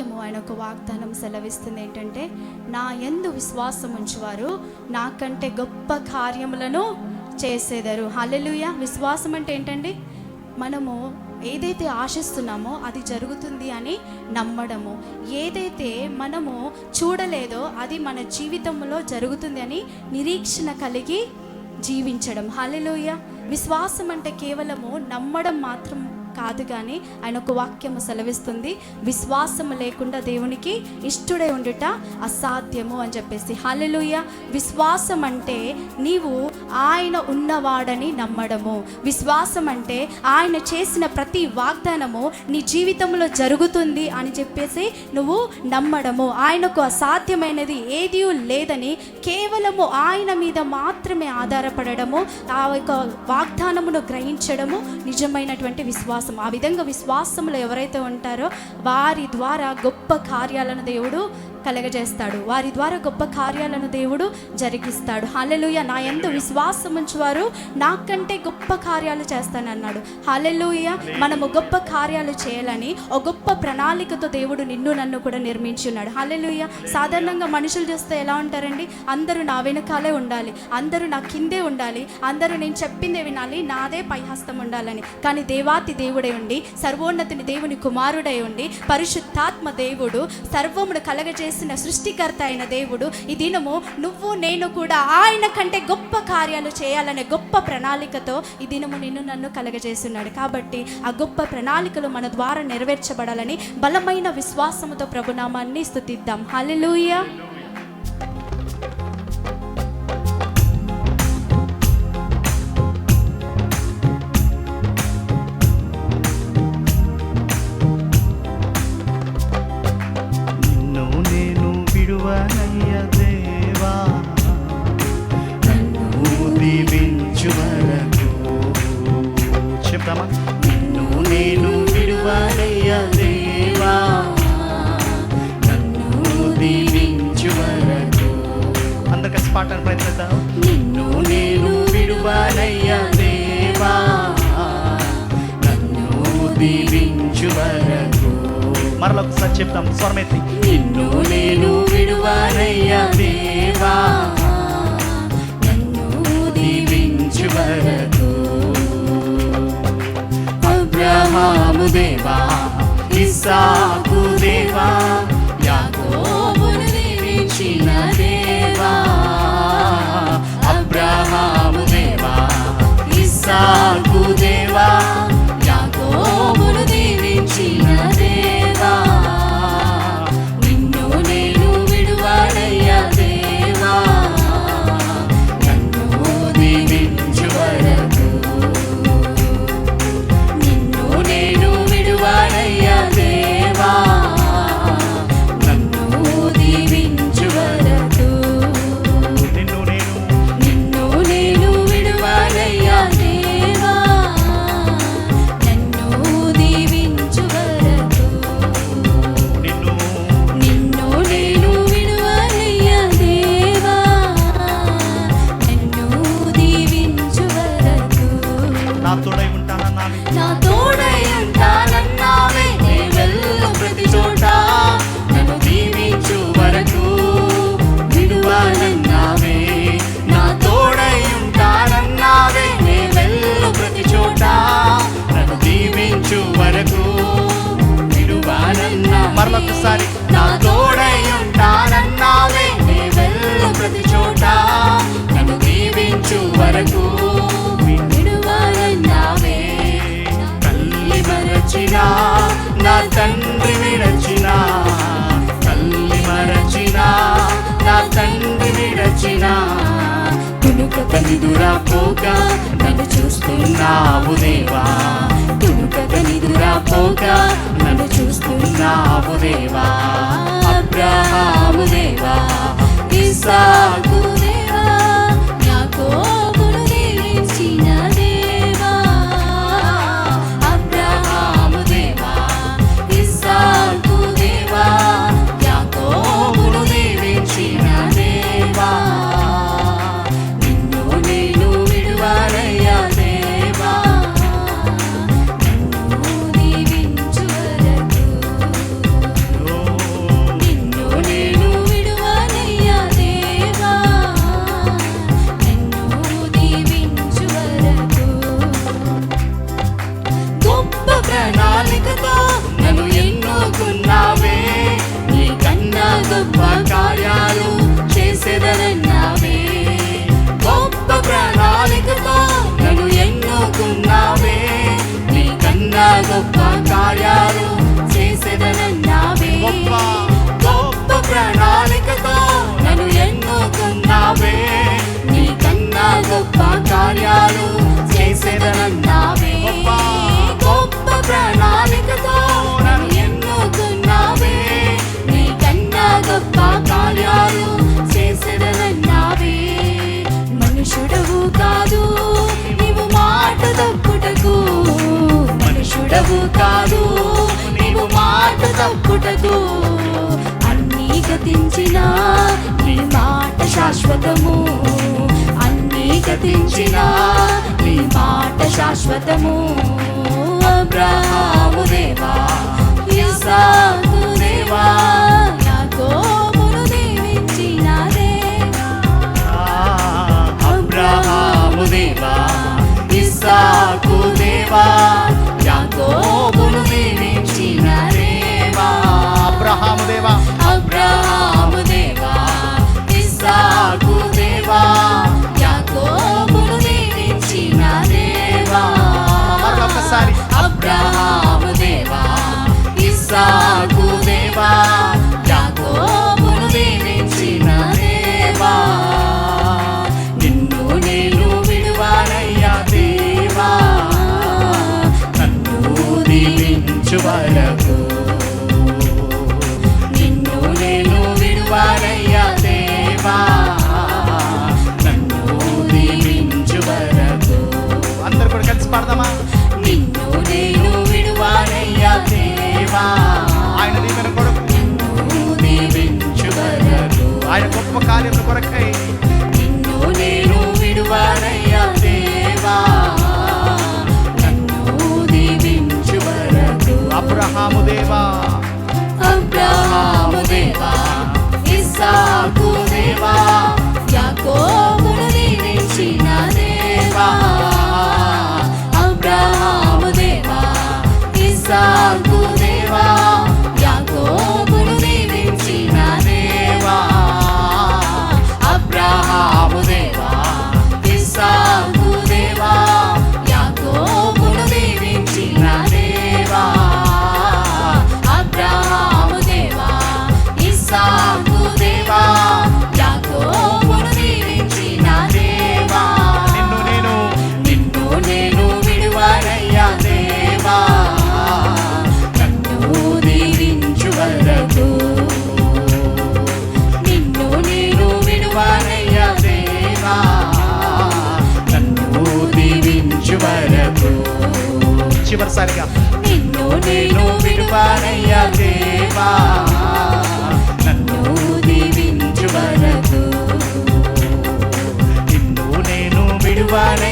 వాక్యము ఆయన ఒక వాగ్దానం సెలవిస్తుంది ఏంటంటే నా ఎందు విశ్వాసం ఉంచువారు నాకంటే గొప్ప కార్యములను చేసేదారు. హలెలుయ విశ్వాసం అంటే ఏంటండి? మనము ఏదైతే ఆశిస్తున్నామో అది జరుగుతుంది అని నమ్మడము. ఏదైతే మనము చూడలేదో అది మన జీవితంలో జరుగుతుంది అని నిరీక్షణ కలిగి జీవించడం. హలెలుయ విశ్వాసం అంటే కేవలము నమ్మడం మాత్రం కాదు కానీ ఆయన ఒక వాక్యము సెలవిస్తుంది. విశ్వాసము లేకుండా దేవునికి ఇష్టడే ఉండుట అసాధ్యము అని చెప్పేసి. హాలెలుయ విశ్వాసం అంటే నీవు ఆయన ఉన్నవాడని నమ్మడము. విశ్వాసం అంటే ఆయన చేసిన ప్రతి వాగ్దానము నీ జీవితంలో జరుగుతుంది అని చెప్పేసి నువ్వు నమ్మడము. ఆయనకు అసాధ్యమైనది ఏదీ లేదని కేవలము ఆయన మీద మాత్రమే ఆధారపడము ఆ యొక్క వాగ్దానమును గ్రహించడము నిజమైనటువంటి విశ్వాసం. ఆ విధంగా విశ్వాసంలో ఎవరైతే ఉంటారో వారి ద్వారా గొప్ప కార్యాలను దేవుడు కలగజేస్తాడు. వారి ద్వారా గొప్ప కార్యాలను దేవుడు జరిగిస్తాడు. హాలెలుయ నా ఎందు విశ్వాసం ఉంచువారు. నాకంటే గొప్ప కార్యాలు చేస్తానన్నాడు. హాలెలుయ మనము గొప్ప కార్యాలు చేయాలని ఒక గొప్ప ప్రణాళికతో దేవుడు నిన్ను నన్ను కూడా నిర్మించి ఉన్నాడు హల్లెలూయ. సాధారణంగా మనుషులు చూస్తే ఎలా ఉంటారండి? అందరూ నా వెనకాలే ఉండాలి. అందరూ నా కిందే ఉండాలి. అందరూ నేను చెప్పిందే వినాలి. నాదే పైహస్తం ఉండాలని. కానీ దేవాతి దేవుడే ఉండి సర్వోన్నతిని దేవుని కుమారుడై ఉండి పరిశుద్ధాత్మ దేవుడు సర్వమును చేసిన సృష్టికర్త అయిన దేవుడు ఈ దినము నువ్వు నేను కూడా ఆయన కంటే గొప్ప కార్యాలు చేయాలనే గొప్ప ప్రణాళికతో ఈ దినము నిన్ను నన్ను కలగజేస్తున్నాడు. కాబట్టి ఆ గొప్ప ప్రణాళికలు మన ద్వారా నెరవేర్చబడాలని బలమైన విశ్వాసముతో ప్రభునామాన్ని స్థుతిద్దాం హల్లెలూయా. నేను విడువనయ్య దేవా. నన్ను దీవించు వరకు అందరు కలిసి పాటను ప్రయత్నిద్దాం. నిన్ను నేను విడువనయ్య దేవా. నన్ను దీవించు వరకు మరలా ఒకసారి చెప్తాం స్వరమెత్తి నిన్ను నేను విడువానయ్యా దేవా. నన్ను దీవించు వరకు అబ్రహాము దేవా ఇస్సాకు తునుక కనిదురా నన్ను చూస్తున్నావు దేవా. తునుక కనిదురా పోక నన్ను చూస్తున్నావు దేవా. అబ్రహాము దేవా ఈసా తప్పుటకు అన్ని గతించిన నీ మాట శాశ్వతము. అన్ని గతించిన నీ మాట శాశ్వతము. అబ్రహాము దేవా దేవా విడిపించువాడకు నిన్ను నేను విడువాడయ్యా దేవా. నన్ను దీవించువరకు. అందరు కూడా కలిసి పాడదామా? నిన్ను నేను విడువాడయ్యా దేవా. ఆయన దీవెన కొరకు. నిన్ను దీవించువరకు. ఆయన గొప్ప కార్యం కొరకై చివరిసారిగా. నిన్ను నేను విడువారయ్యా దేవా. నన్ను దీవించు వరకు నిన్ను నేను విడువారయ్యా